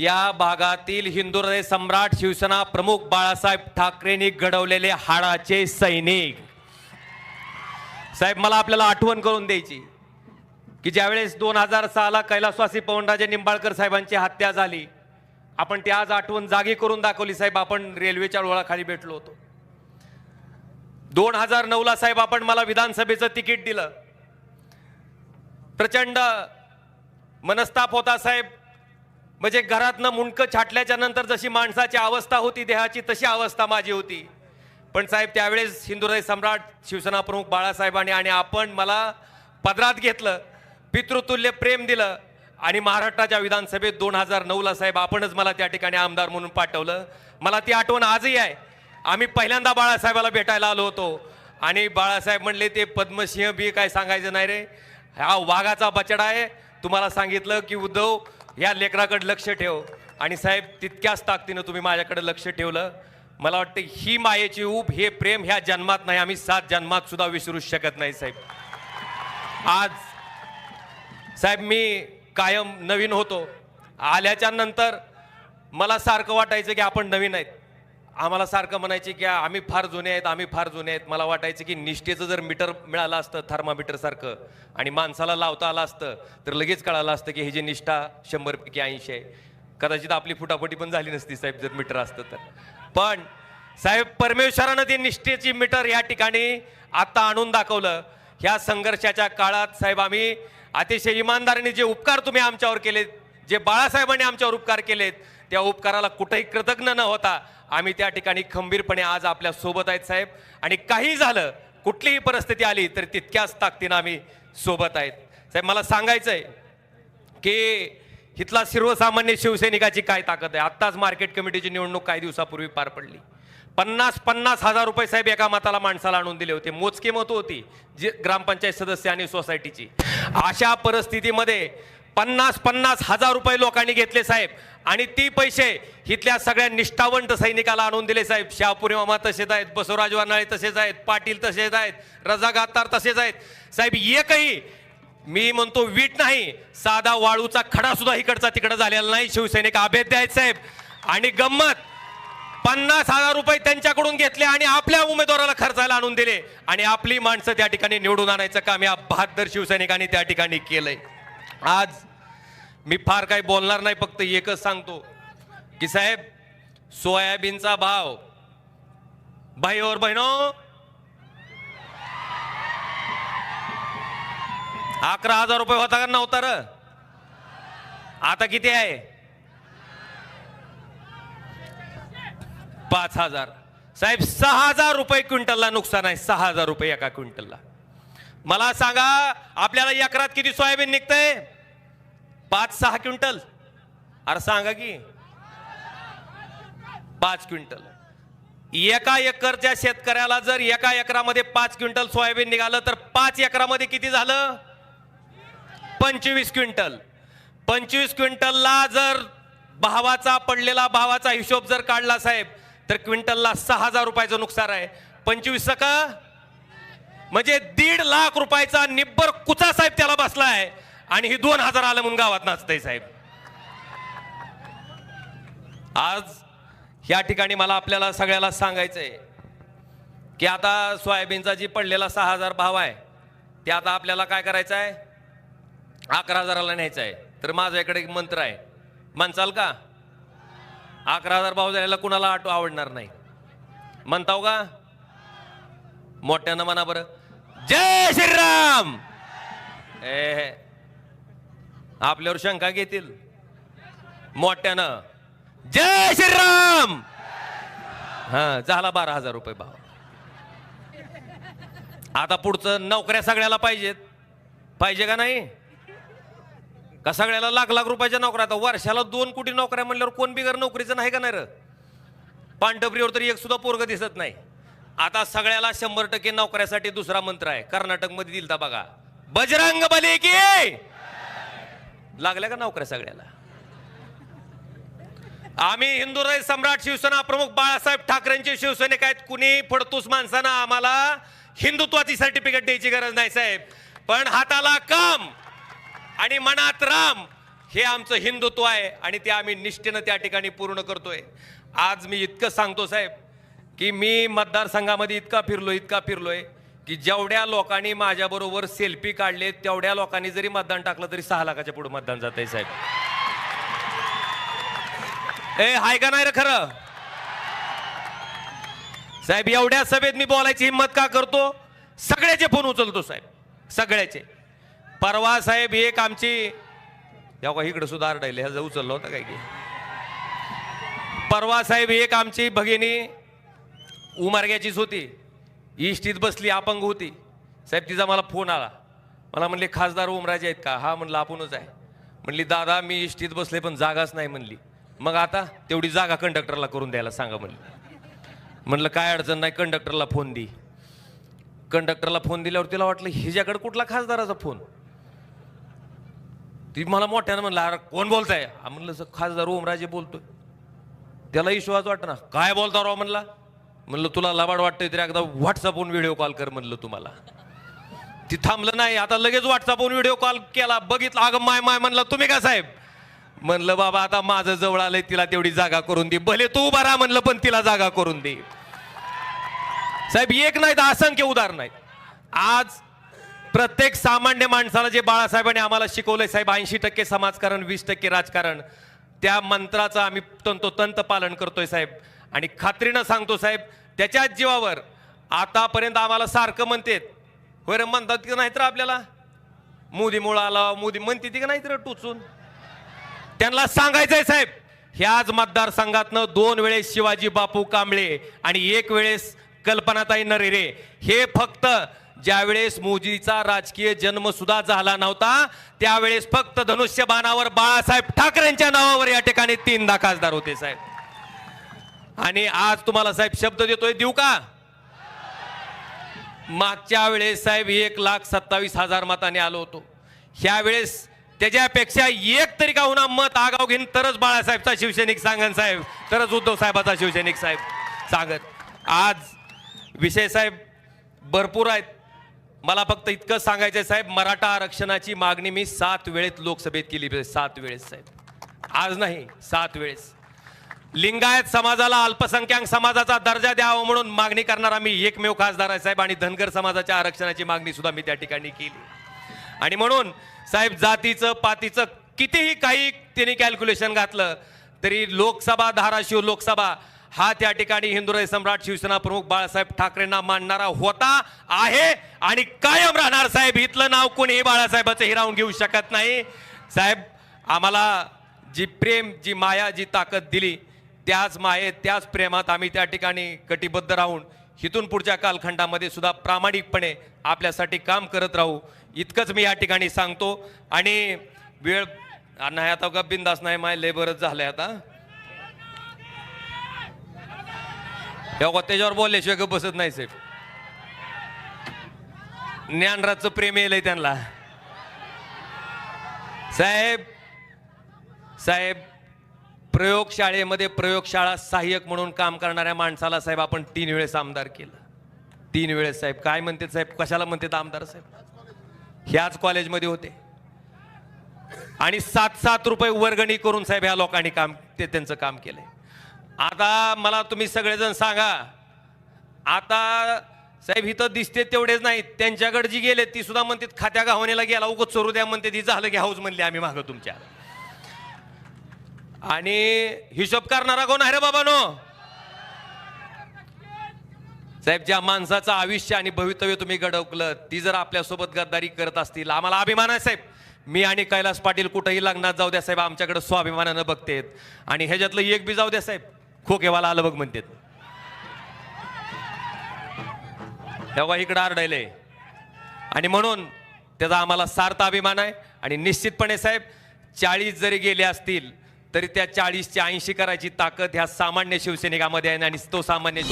या भागातील हिंदू हृदय सम्राट शिवसेना प्रमुख बाळासाहेब ठाकरेंनी घडवलेले हाडाचे सैनिक. साहेब मला आपल्याला आठवण करून द्यायची की ज्यावेळेस दोन हजार सहाला कैलासवासी पवनराजे निंबाळकर साहेबांची हत्या झाली आपण ती आज आठवण जागी करून दाखवली साहेब आपण रेल्वेच्या रुळाखाली भेटलो होतो. दोन हजार नऊला साहेब आपण मला विधानसभेचं तिकीट दिलं. प्रचंड मनस्ताप होता साहेब. म्हणजे घरातनं मुंडकं छाटल्याच्या नंतर जशी माणसाची अवस्था होती देहाची तशी अवस्था माझी होती. पण साहेब त्यावेळेस हिंदुराई सम्राट शिवसेना प्रमुख बाळासाहेबांनी आणि आपण मला पदरात घेतलं पितृतुल्य प्रेम दिलं आणि महाराष्ट्राच्या विधानसभेत दोन हजार नऊला साहेब आपणच मला त्या ठिकाणी आमदार म्हणून पाठवलं. मला ती आठवण आजही आहे. आम्ही पहिल्यांदा बाळासाहेबाला भेटायला आलो होतो आणि बाळासाहेब म्हणले ते पद्मसिंह बी काय सांगायचं नाही रे? हा वाघाचा बचडा आहे. तुम्हाला सांगितलं की उद्धव या लेकराकडे लक्ष ठेव. आणि साहेब तितक्याच ताकदीनं तुम्ही माझ्याकडे लक्ष ठेवलं. मला वाटतं ही मायेची ऊब हे प्रेम ह्या जन्मात नाही. आम्ही सात जन्मात सुद्धा विसरू शकत नाही साहेब. आज साहेब मी कायम नवीन होतो. आल्याच्यानंतर मला सारखं वाटायचं की आपण नवीन आहेत. आम्हाला सारखं म्हणायचे की आम्ही फार जुने आहेत आम्ही फार जुने आहेत. मला वाटायचं की निष्ठेचं जर मीटर मिळालं असतं थर्मामीटरसारखं आणि माणसाला लावता आलं असतं तर लगेच कळालं असतं की ही जी निष्ठा शंभरपैकी ऐंशी आहे. कदाचित आपली फुटाफुटी पण झाली नसती साहेब जर मीटर असतं तर. पण साहेब परमेश्वरानं ते निष्ठेची मीटर या ठिकाणी आता आणून दाखवलं. ह्या संघर्षाच्या काळात साहेब आम्ही अतिशय इमानदारीने जे उपकार तुम्ही आमच्यावर केलेत जे बाळासाहेबांनी आमच्यावर उपकार केलेत त्या उपकाराला कुठेही कृतज्ञ न होता आम्ही त्या ठिकाणी खंबीरपणे आज आपल्यासोबत आहेत साहेब. आणि काही झालं कुठलीही परिस्थिती आली तर तितक्याच ताकदीनं आम्ही सोबत आहेत. साहेब मला सांगायचं आहे की इथला सर्वसामान्य शिवसैनिकाची काय ताकद आहे? आत्ताच मार्केट कमिटीची निवडणूक काही दिवसापूर्वी पार पडली. पन्नास पन्नास हजार रुपये साहेब एका मताला माणसाला आणून दिले होते. मोजके मत होती जी ग्रामपंचायत सदस्य आणि सोसायटीची अशा परिस्थितीमध्ये पन्नास पन्नास हजार रुपये लोकांनी घेतले साहेब. आणि ती पैसे इथल्या सगळ्या निष्ठावंत सैनिकाला आणून दिले साहेब. शहापुरी मामा तसेच आहेत बसवराज वानाळे तसेच आहेत पाटील तसेच आहेत रजा गातार तसेच आहेत. साहेब एकही मी म्हणतो वीट नाही साधा वाळूचा खडा सुद्धा इकडचा तिकडं झालेला नाही. शिवसैनिक अभेद्य आहेत साहेब. आणि गंमत पन्नास हजार रुपये त्यांच्याकडून घेतले आणि आपल्या उमेदवाराला खर्चायला आणून दिले. आणि आपली माणसं त्या ठिकाणी निवडून आणायचं काम या बहादर शिवसैनिकांनी त्या ठिकाणी केलंय. आज मी फार काही बोलणार नाही फक्त एकच सांगतो की साहेब सोयाबीनचा भाव. भाई और बहिनो अकरा हजार रुपये होता का नव्हता र? आता किती आहे? पाच हजार. साहेब सहा हजार रुपये क्विंटलला नुकसान आहे सहा हजार रुपये एका क्विंटलला. मला सांगा आपल्याला एकरात किती सोयाबीन निघतंय? पाच सहा क्विंटल. अरे सांगा की. पाच क्विंटल. एका एकरच्या शेतकऱ्याला जर एका एकरामध्ये पाच क्विंटल सोयाबीन निघालं तर पाच एकरामध्ये किती झालं? पंचवीस क्विंटल. पंचवीस क्विंटलला जर भावाचा पडलेला भावाचा हिशोब जर काढला साहेब तर क्विंटलला सहा हजार रुपयाचं नुकसान आहे. पंचवीस का म्हणजे दीड लाख रुपयाचा निब्बर कुचा साहेब त्याला बसलाय. आणि ही दोन हजार आलं म्हणून गावात नाचतय साहेब. आज या ठिकाणी मला आपल्याला सगळ्याला सांगायचंय की आता सोयाबीनचा जी पडलेला सहा हजार भाव आहे ते आता आपल्याला काय करायचं आहे अकरा हजाराला न्यायचं आहे तर माझ्याकडे एक मंत्र आहे. म्हणचाल का? अकरा हजार भाव झालेला कुणाला आटो आवडणार नाही? म्हणताव का? मोठ्यानं म्हणा बरं. जय श्रीराम! ए हे. आपल्यावर शंका घेतील. मोठ्यानं. जय श्रीराम! हा झाला बारा हजार रुपये भाव. आता पुढचं नोकऱ्या सगळ्याला पाहिजेत. पाहिजे का नाही? का सगळ्याला लाख लाख रुपयाच्या नोकऱ्या? आता वर्षाला दोन कोटी नोकऱ्या म्हणल्यावर कोण बिगर नोकरीचं नाही का नाही र? पांढरीवर तरी एक सुद्धा पोरग दिसत नाही. आता सगळ्याला शंभर टक्के नोकऱ्यासाठी दुसरा मंत्र आहे. कर्नाटकमध्ये दिलता बघा. बजरंग बले की! लागल्या का नोकऱ्या सगळ्याला? आम्ही हिंदू सम्राट शिवसेना प्रमुख बाळासाहेब ठाकरेंचे शिवसैनिक आहेत. कुणी फडतूस माणसानं आम्हाला हिंदुत्वाची सर्टिफिकेट द्यायची गरज नाही साहेब. पण हाताला काम आणि मनात राम हे आमचं हिंदुत्व आहे आणि ते आम्ही निष्ठेनं त्या ठिकाणी पूर्ण करतोय. आज मी इतकं सांगतो साहेब की मी मतदारसंघामध्ये इतका फिरलोय इतका फिरलोय की जेवढ्या लोकांनी माझ्याबरोबर सेल्फी काढले तेवढ्या लोकांनी जरी मतदान टाकलं तरी सहा लाखाच्या पुढे मतदान जात आहे साहेब. ए हाय का नाही रे खरं? साहेब एवढ्या सभेत मी बोलायची हिंमत का करतो? सगळ्याचे फोन उचलतो साहेब. सगळ्याचे. परवा साहेब एक आमची का इकडे सुद्धा आरडायले ह्याचा उचललं होतं काय की? परवा साहेब एक आमची भगिनी उमारग्याचीच होती. इष्टीत बसली अपंग होती. साहेब तिचा मला फोन आला. मला म्हणले खासदार ओमराजे आहेत का? हा म्हणलं आपणच आहे. म्हणली दादा मी इष्टीत बसले पण जागाच नाही म्हणली. मग आता तेवढी जागा कंडक्टरला करून द्यायला सांगा म्हणलं. म्हणलं काय अडचण नाही कंडक्टरला फोन दी. कंडक्टरला फोन दिल्यावर तिला वाटलं हिच्याकडे कुठला खासदाराचा फोन? ती मला मोठ्यानं म्हणलं अरे कोण बोलताय? हा म्हणलं खासदार ओमराजे बोलतोय. त्याला विश्वास वाटना. काय बोलता राव? म्हणला. म्हणलं तुला लबाड वाटतंय तरी एकदा व्हॉट्सअपवरून व्हिडिओ कॉल कर म्हणलं तुम्हाला. ती थांबलं नाही. आता लगेच व्हॉट्सअपवरून व्हिडिओ कॉल केला. बघितलं अगं माय माय म्हणलं तुम्ही का साहेब? म्हणलं बाबा आता माझं जवळ आलंय तिला तेवढी जागा करून दे. भले तू उभा राहा म्हणलं पण तिला जागा करून दे. साहेब एक नाही तर असंख्य उदाहरण आहेत. आज प्रत्येक सामान्य माणसाला जे बाळासाहेबांनी आम्हाला शिकवलंय साहेब ऐंशी टक्के समाजकारण वीस टक्के राजकारण त्या मंत्राचं आम्ही तंतोतंत पालन करतोय साहेब. आणि खात्रीनं सांगतो साहेब त्याच्याच जीवावर आतापर्यंत आम्हाला सारखं म्हणतेत होय रे म्हणतात की नाही तर आपल्याला? मोदी मुळा आला मोदी म्हणते ती का नाही तर टुचून. त्यांना सांगायचंय साहेब ह्याच मतदारसंघातनं दोन वेळेस शिवाजी बापू कांबळे आणि एक वेळेस कल्पनाताई नरेरे. हे फक्त ज्यावेळेस मोदीचा राजकीय जन्म सुद्धा झाला नव्हता त्यावेळेस फक्त धनुष्यबाणावर बाळासाहेब ठाकरेंच्या नावावर या ठिकाणी तीनदा खासदार होते साहेब. आणि आज तुम्हाला साहेब शब्द देतोय देऊ का? मागच्या वेळेस साहेब एक लाख सत्तावीस हजार मताने आलो होतो. ह्या वेळेस त्याच्यापेक्षा एक तरी का होणार मत आगाव घेईन तरच बाळासाहेबचा शिवसैनिक सांगन साहेब तरच उद्धव साहेबाचा शिवसैनिक साहेब सांगत आज विषय साहेब भरपूर आहेत. मला फक्त इतकं सांगायचं आहे साहेब मराठा आरक्षणाची मागणी मी सात वेळेत लोकसभेत केली सात वेळेस साहेब. आज नाही सात वेळेस. लिंगायत समाजाला अल्पसंख्याक समाजाचा दर्जा द्यावा म्हणून मागणी करणारा मी एकमेव खासदार आहे साहेब. आणि धनगर समाजाच्या आरक्षणाची मागणी सुद्धा मी त्या ठिकाणी केली. आणि म्हणून साहेब जातीचं पातीचं कितीही काही त्यांनी कॅल्क्युलेशन घातलं तरी लोकसभा धाराशिव लोकसभा हा त्या ठिकाणी हिंदुराय सम्राट शिवसेना प्रमुख बाळासाहेब ठाकरेंना मानणारा होता आहे आणि कायम राहणार साहेब. इथलं नाव कोणीही बाळासाहेबाचं हिरावून घेऊ शकत नाही. साहेब आम्हाला जी प्रेम जी माया जी ताकद दिली त्याच मायेत त्याच प्रेमात आम्ही त्या ठिकाणी कटिबद्ध राहून इथून पुढच्या कालखंडामध्ये सुद्धा प्रामाणिकपणे आपल्यासाठी काम करत राहू इतकंच मी या ठिकाणी सांगतो. आणि वेळ नाही आता का बिंदास नाही माय लय झालंय आता. तेव्हा त्याच्यावर बोलल्याशिवाय बसत नाही साहेब. ज्ञानराजचं प्रेम येलंय त्यांना. साहेब साहेब प्रयोगशाळेमध्ये प्रयोगशाळा सहाय्यक म्हणून काम करणाऱ्या माणसाला साहेब आपण तीन वेळेस आमदार केलं. तीन वेळेस साहेब. काय म्हणते साहेब? कशाला म्हणते आमदार साहेब? ह्याच कॉलेजमध्ये होते. आणि सात सात रुपये वर्गणी करून साहेब ह्या लोकांनी काम ते त्यांचं काम केलंय. आता मला तुम्ही सगळेजण सांगा. आता साहेब इथं दिसते तेवढेच नाही त्यांच्याकडे जी गेले ती सुद्धा म्हणतात खात्या गावणीला गेला उगत चोरू द्या म्हणते ती झालं की हाऊस म्हणले आम्ही मागं तुमच्या. आणि हिशोब करणारा कोण आहे रे बाबानो? साहेब ज्या माणसाचं आयुष्य आणि भवितव्य तुम्ही घडवलं ती जर आपल्यासोबत गद्दारी करत असतील आम्हाला अभिमान आहे साहेब. मी आणि कैलास पाटील कुठंही लग्नात जाऊ द्या साहेब आमच्याकडे स्वाभिमानानं बघतेत. आणि ह्याच्यातलं एक बी जाऊ द्या साहेब खोकेवाला आलं बघ म्हणतात. तेव्हा इकडं आरडायले. आणि म्हणून त्याचा आम्हाला सार्थ अभिमान आहे. आणि निश्चितपणे साहेब चाळीस जरी गेले असतील तरी त्या चाळीसच्या ऐंशी करायची ताकद ह्या सामान्य शिवसैनिकामध्ये आहे आणि तो सामान्य